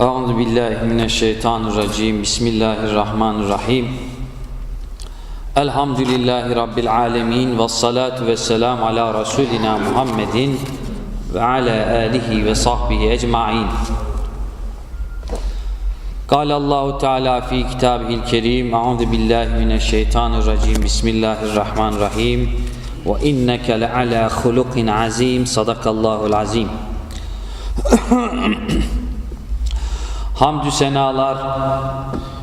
Euzu billahi mineşşeytanirracim. Bismillahirrahmanirrahim. Elhamdülillahi rabbil alamin ve salatu vesselam ala rasulina Muhammedin ve ala alihi ve sahbihi ecmaîn. قال الله تعالى في كتابه الكريم أعوذ بالله من الشيطان الرجيم بسم الله الرحمن الرحيم وإنك لعلى خلق عظيم صدق الله العظيم Hamdü senalar,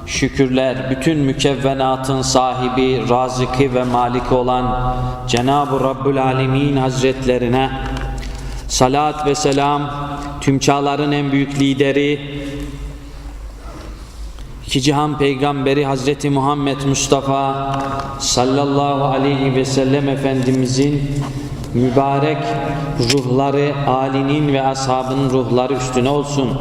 şükürler, bütün mükevvenatın sahibi, razıkı ve maliki olan Cenab-ı Rabbül Alemin Hazretlerine salat ve selam tüm çağların en büyük lideri, İki cihan peygamberi Hazreti Muhammed Mustafa sallallahu aleyhi ve sellem Efendimizin mübarek ruhları, alinin ve ashabının ruhları üstüne olsun.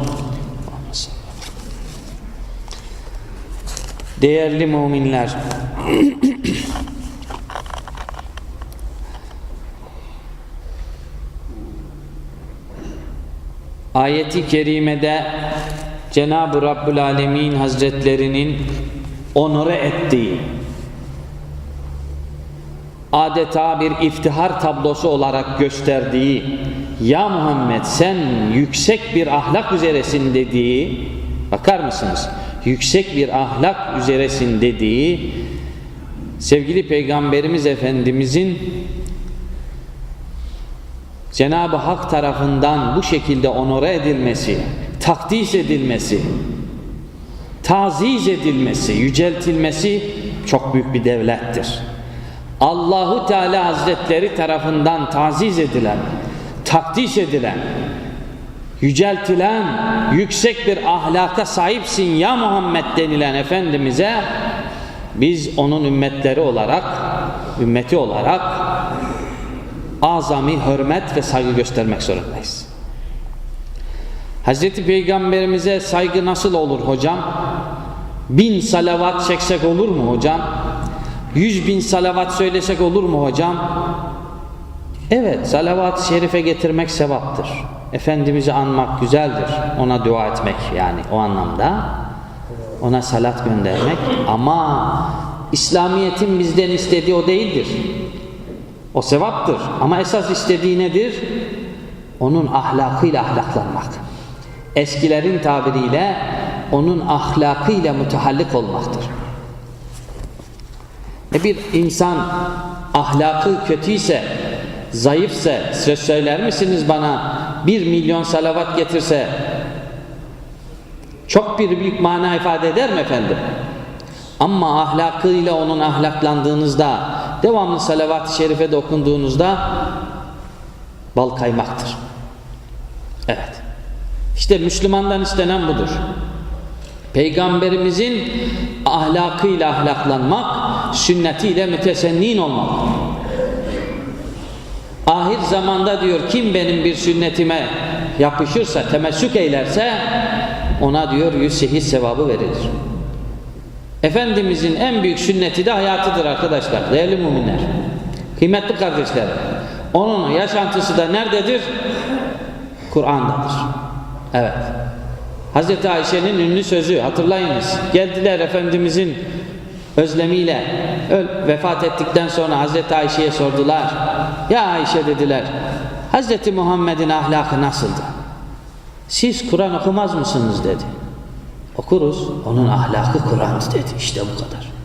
Değerli müminler, ayeti kerimede Cenab-ı Rabbül Alemin Hazretlerinin onore ettiği adeta bir iftihar tablosu olarak gösterdiği ya Muhammed sen yüksek bir ahlak üzeresin dediği bakar mısınız? Yüksek bir ahlak üzeresin dediği sevgili Peygamberimiz Efendimizin Cenab-ı Hak tarafından bu şekilde onore edilmesi takdis edilmesi, taziz edilmesi, yüceltilmesi çok büyük bir devlettir. Allahu Teala Hazretleri tarafından taziz edilen, takdis edilen, yüceltilen, yüksek bir ahlaka sahipsin ya Muhammed denilen Efendimiz'e biz onun ümmetleri olarak, ümmeti olarak azami hürmet ve saygı göstermek zorundayız. Hazreti Peygamberimize saygı nasıl olur hocam? Bin salavat çeksek olur mu hocam? Yüz bin salavat söylesek olur mu hocam? Evet, salavat-ı şerife getirmek sevaptır. Efendimiz'i anmak güzeldir. Ona dua etmek yani o anlamda. Ona salat göndermek. Ama İslamiyet'in bizden istediği o değildir. O sevaptır. Ama esas istediği nedir? Onun ahlakıyla ahlaklanmak eskilerin tabiriyle onun ahlakıyla mütehallik olmaktır. E bir insan ahlakı kötüyse, zayıfse, söz söyler misiniz bana bir milyon salavat getirse çok bir büyük mana ifade eder mi efendim? Ama ahlakıyla onun ahlaklandığınızda, devamlı salavat-ı şerife dokunduğunuzda bal kaymaktır. Evet. İşte Müslümandan istenen budur. Peygamberimizin ahlakıyla ahlaklanmak, sünnetiyle mütesennin olmak. Ahir zamanda diyor kim benim bir sünnetime yapışırsa, temessük eylerse ona diyor yüz şehit sevabı verilir. Efendimizin en büyük sünneti de hayatıdır arkadaşlar, değerli müminler. Kıymetli kardeşler, onun yaşantısı da nerededir? Kur'an'dadır. Evet. Hazreti Ayşe'nin ünlü sözü hatırlayınız. Geldiler Efendimizin özlemiyle öl, vefat ettikten sonra Hazreti Ayşe'ye sordular. Ya Ayşe dediler. Hazreti Muhammed'in ahlakı nasıldı? Siz Kur'an okumaz mısınız dedi. Okuruz. Onun ahlakı Kur'an'dı dedi. İşte bu kadar.